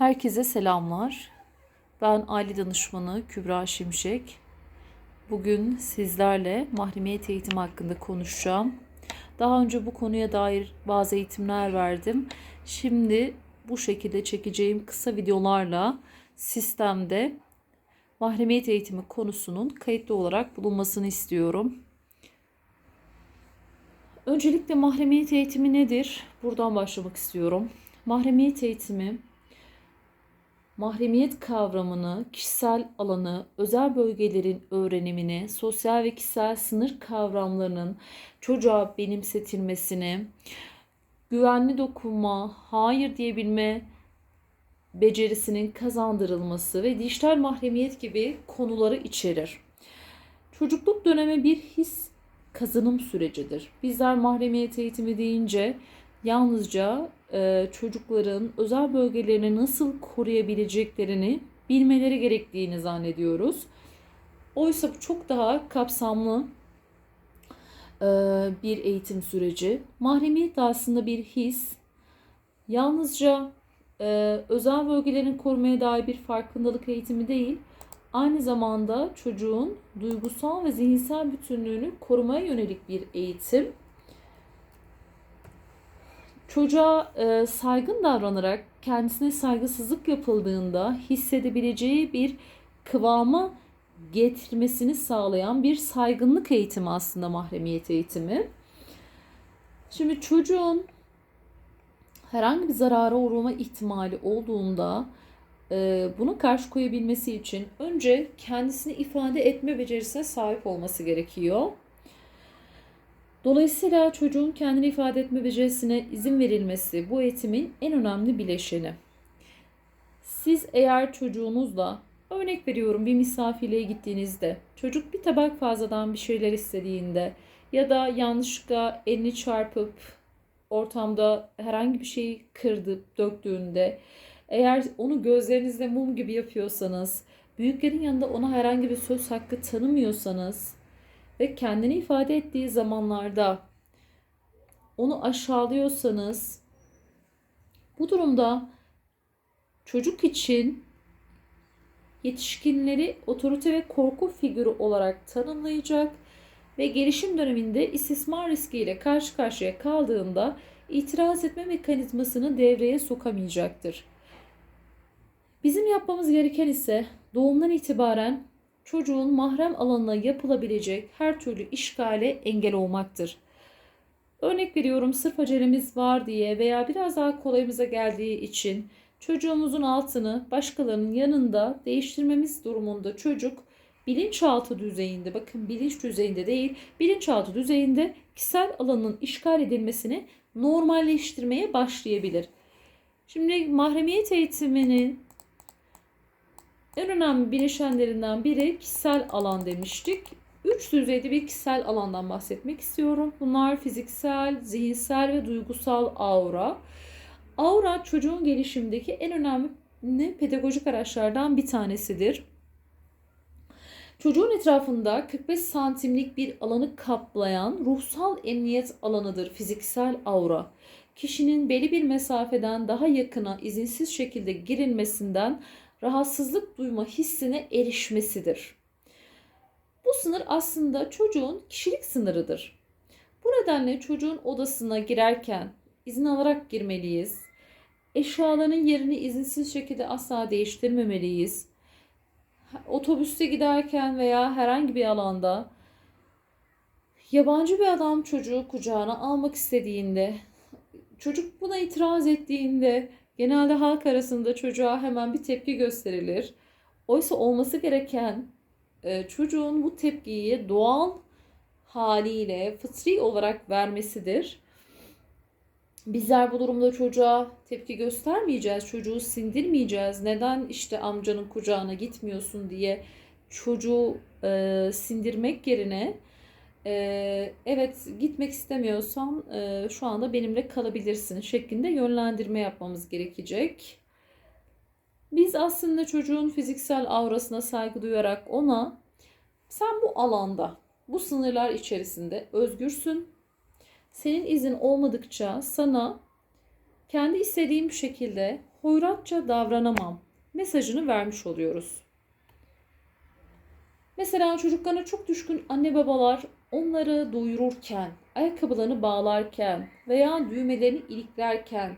Herkese selamlar. Ben aile danışmanı Kübra Şimşek. Bugün sizlerle mahremiyet eğitimi hakkında konuşacağım. Daha önce bu konuya dair bazı eğitimler verdim. Şimdi bu şekilde çekeceğim kısa videolarla sistemde mahremiyet eğitimi konusunun kayıtlı olarak bulunmasını istiyorum. Öncelikle mahremiyet eğitimi nedir? Buradan başlamak istiyorum. Mahremiyet eğitimi mahremiyet kavramını, kişisel alanı, özel bölgelerin öğrenimini, sosyal ve kişisel sınır kavramlarının çocuğa benimsetilmesini, güvenli dokunma, hayır diyebilme becerisinin kazandırılması ve dijital mahremiyet gibi konuları içerir. Çocukluk dönemi bir his kazanım sürecidir. Bizler mahremiyet eğitimi deyince yalnızca e, çocukların özel bölgelerini nasıl koruyabileceklerini bilmeleri gerektiğini zannediyoruz. Oysa çok daha kapsamlı e, bir eğitim süreci. Mahremiyet aslında bir his. Yalnızca e, özel bölgelerin korumaya dair bir farkındalık eğitimi değil, aynı zamanda çocuğun duygusal ve zihinsel bütünlüğünü korumaya yönelik bir eğitim çocuğa e, saygın davranarak kendisine saygısızlık yapıldığında hissedebileceği bir kıvama getirmesini sağlayan bir saygınlık eğitimi aslında mahremiyet eğitimi. Şimdi çocuğun herhangi bir zarara uğrama ihtimali olduğunda e, buna karşı koyabilmesi için önce kendisini ifade etme becerisine sahip olması gerekiyor. Dolayısıyla çocuğun kendini ifade etme becerisine izin verilmesi bu eğitimin en önemli bileşeni. Siz eğer çocuğunuzla örnek veriyorum bir misafirliğe gittiğinizde çocuk bir tabak fazladan bir şeyler istediğinde ya da yanlışlıkla elini çarpıp ortamda herhangi bir şeyi kırdı, döktüğünde eğer onu gözlerinizle mum gibi yapıyorsanız, büyüklerin yanında ona herhangi bir söz hakkı tanımıyorsanız ve kendini ifade ettiği zamanlarda onu aşağılıyorsanız bu durumda çocuk için yetişkinleri otorite ve korku figürü olarak tanımlayacak ve gelişim döneminde istismar riskiyle karşı karşıya kaldığında itiraz etme mekanizmasını devreye sokamayacaktır. Bizim yapmamız gereken ise doğumdan itibaren çocuğun mahrem alanına yapılabilecek her türlü işgale engel olmaktır. Örnek veriyorum sırf acelemiz var diye veya biraz daha kolayımıza geldiği için çocuğumuzun altını başkalarının yanında değiştirmemiz durumunda çocuk bilinçaltı düzeyinde bakın bilinç düzeyinde değil bilinçaltı düzeyinde kişisel alanın işgal edilmesini normalleştirmeye başlayabilir. Şimdi mahremiyet eğitiminin en önemli bileşenlerinden biri kişisel alan demiştik. Üç düzeyde bir kişisel alandan bahsetmek istiyorum. Bunlar fiziksel, zihinsel ve duygusal aura. Aura çocuğun gelişimindeki en önemli pedagojik araçlardan bir tanesidir. Çocuğun etrafında 45 santimlik bir alanı kaplayan ruhsal emniyet alanıdır fiziksel aura. Kişinin belli bir mesafeden daha yakına izinsiz şekilde girilmesinden rahatsızlık duyma hissine erişmesidir. Bu sınır aslında çocuğun kişilik sınırıdır. Bu nedenle çocuğun odasına girerken izin alarak girmeliyiz. Eşyaların yerini izinsiz şekilde asla değiştirmemeliyiz. Otobüste giderken veya herhangi bir alanda yabancı bir adam çocuğu kucağına almak istediğinde, çocuk buna itiraz ettiğinde Genelde halk arasında çocuğa hemen bir tepki gösterilir. Oysa olması gereken e, çocuğun bu tepkiyi doğal haliyle fıtri olarak vermesidir. Bizler bu durumda çocuğa tepki göstermeyeceğiz, çocuğu sindirmeyeceğiz. Neden işte amcanın kucağına gitmiyorsun diye çocuğu e, sindirmek yerine e, evet gitmek istemiyorsan e, şu anda benimle kalabilirsin şeklinde yönlendirme yapmamız gerekecek. Biz aslında çocuğun fiziksel aurasına saygı duyarak ona sen bu alanda, bu sınırlar içerisinde özgürsün. Senin izin olmadıkça sana kendi istediğim şekilde hoyratça davranamam mesajını vermiş oluyoruz. Mesela çocuklarına çok düşkün anne babalar onları doyururken, ayakkabılarını bağlarken veya düğmelerini iliklerken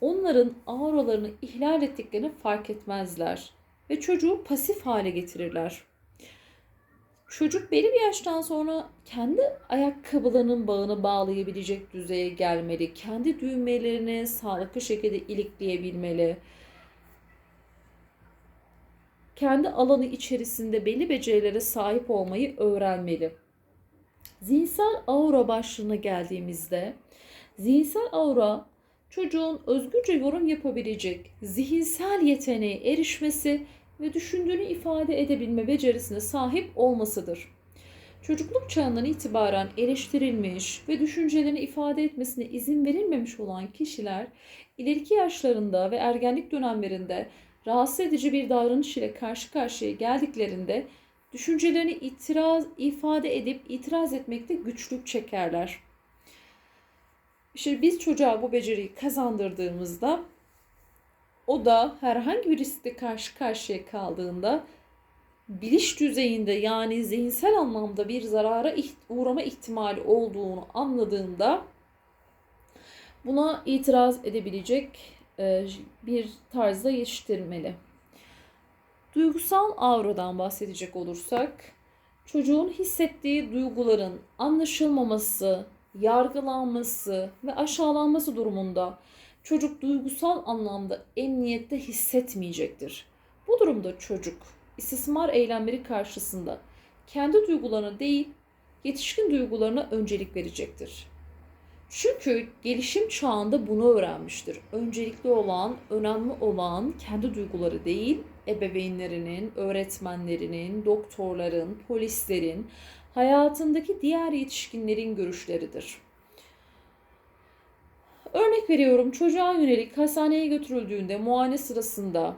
onların auralarını ihlal ettiklerini fark etmezler ve çocuğu pasif hale getirirler. Çocuk belli bir yaştan sonra kendi ayakkabılarının bağını bağlayabilecek düzeye gelmeli. Kendi düğmelerini sağlıklı şekilde ilikleyebilmeli. Kendi alanı içerisinde belli becerilere sahip olmayı öğrenmeli. Zihinsel aura başlığına geldiğimizde zihinsel aura çocuğun özgürce yorum yapabilecek zihinsel yeteneğe erişmesi ve düşündüğünü ifade edebilme becerisine sahip olmasıdır. Çocukluk çağından itibaren eleştirilmiş ve düşüncelerini ifade etmesine izin verilmemiş olan kişiler ileriki yaşlarında ve ergenlik dönemlerinde rahatsız edici bir davranış ile karşı karşıya geldiklerinde düşüncelerini itiraz ifade edip itiraz etmekte güçlük çekerler. İşte biz çocuğa bu beceriyi kazandırdığımızda o da herhangi bir riskle karşı karşıya kaldığında biliş düzeyinde yani zihinsel anlamda bir zarara uğrama ihtimali olduğunu anladığında buna itiraz edebilecek bir tarzda yetiştirmeli. Duygusal auradan bahsedecek olursak, çocuğun hissettiği duyguların anlaşılmaması, yargılanması ve aşağılanması durumunda çocuk duygusal anlamda emniyette hissetmeyecektir. Bu durumda çocuk istismar eylemleri karşısında kendi duygularına değil, yetişkin duygularına öncelik verecektir. Çünkü gelişim çağında bunu öğrenmiştir. Öncelikli olan, önemli olan kendi duyguları değil, ebeveynlerinin, öğretmenlerinin, doktorların, polislerin, hayatındaki diğer yetişkinlerin görüşleridir. Örnek veriyorum çocuğa yönelik hastaneye götürüldüğünde muayene sırasında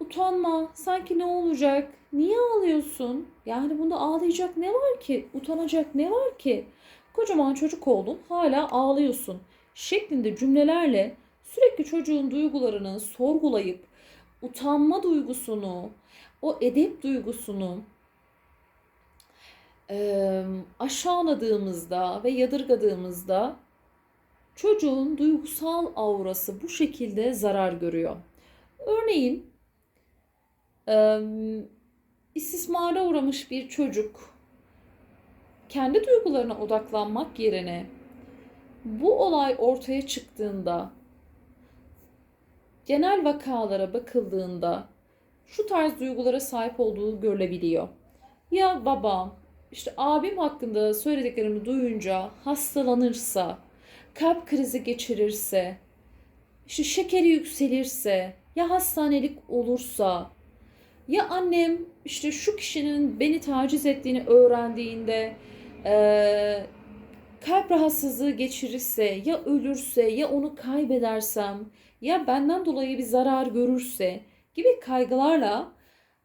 utanma sanki ne olacak niye ağlıyorsun yani bunda ağlayacak ne var ki utanacak ne var ki kocaman çocuk oldun hala ağlıyorsun şeklinde cümlelerle sürekli çocuğun duygularını sorgulayıp utanma duygusunu o edep duygusunu e, aşağıladığımızda ve yadırgadığımızda çocuğun duygusal aurası bu şekilde zarar görüyor. Örneğin e, istismara uğramış bir çocuk kendi duygularına odaklanmak yerine bu olay ortaya çıktığında genel vakalara bakıldığında şu tarz duygulara sahip olduğu görülebiliyor. Ya babam, işte abim hakkında söylediklerimi duyunca hastalanırsa, kalp krizi geçirirse, işte şekeri yükselirse, ya hastanelik olursa, ya annem işte şu kişinin beni taciz ettiğini öğrendiğinde e, kalp rahatsızlığı geçirirse, ya ölürse, ya onu kaybedersem, ya benden dolayı bir zarar görürse gibi kaygılarla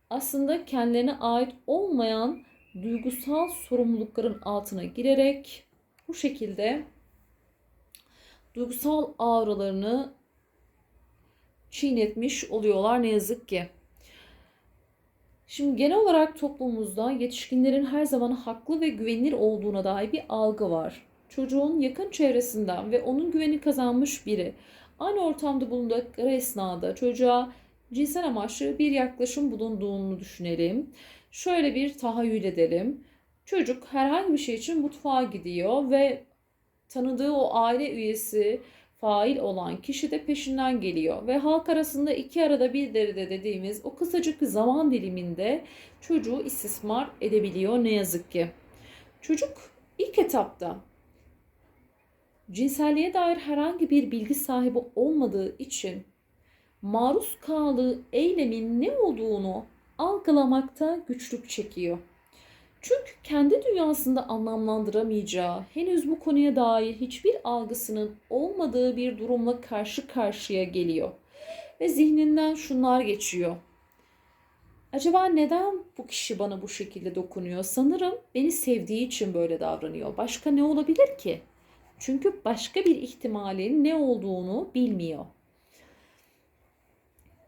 aslında kendilerine ait olmayan duygusal sorumlulukların altına girerek bu şekilde duygusal auralarını çiğnetmiş oluyorlar ne yazık ki. Şimdi genel olarak toplumumuzda yetişkinlerin her zaman haklı ve güvenilir olduğuna dair bir algı var. Çocuğun yakın çevresinden ve onun güveni kazanmış biri aynı ortamda bulundukları esnada çocuğa cinsel amaçlı bir yaklaşım bulunduğunu düşünelim. Şöyle bir tahayyül edelim. Çocuk herhangi bir şey için mutfağa gidiyor ve tanıdığı o aile üyesi fail olan kişi de peşinden geliyor ve halk arasında iki arada bir deride dediğimiz o kısacık zaman diliminde çocuğu istismar edebiliyor ne yazık ki. Çocuk ilk etapta cinselliğe dair herhangi bir bilgi sahibi olmadığı için maruz kaldığı eylemin ne olduğunu algılamakta güçlük çekiyor. Çünkü kendi dünyasında anlamlandıramayacağı, henüz bu konuya dair hiçbir algısının olmadığı bir durumla karşı karşıya geliyor. Ve zihninden şunlar geçiyor. Acaba neden bu kişi bana bu şekilde dokunuyor? Sanırım beni sevdiği için böyle davranıyor. Başka ne olabilir ki? Çünkü başka bir ihtimalin ne olduğunu bilmiyor.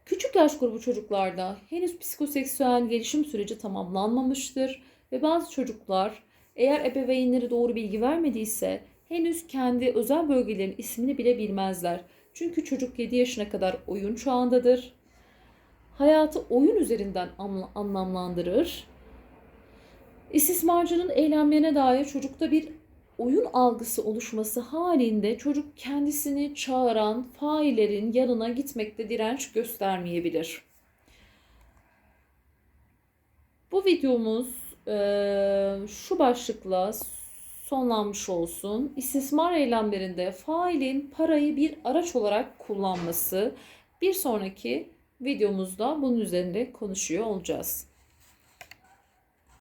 Küçük yaş grubu çocuklarda henüz psikoseksüel gelişim süreci tamamlanmamıştır ve bazı çocuklar eğer ebeveynleri doğru bilgi vermediyse henüz kendi özel bölgelerin ismini bile bilmezler. Çünkü çocuk 7 yaşına kadar oyun çağındadır. Hayatı oyun üzerinden anla- anlamlandırır. İstismarcının eylemlerine dair çocukta bir oyun algısı oluşması halinde çocuk kendisini çağıran faillerin yanına gitmekte direnç göstermeyebilir. Bu videomuz eee, şu başlıkla sonlanmış olsun. İstismar eylemlerinde failin parayı bir araç olarak kullanması. Bir sonraki videomuzda bunun üzerinde konuşuyor olacağız.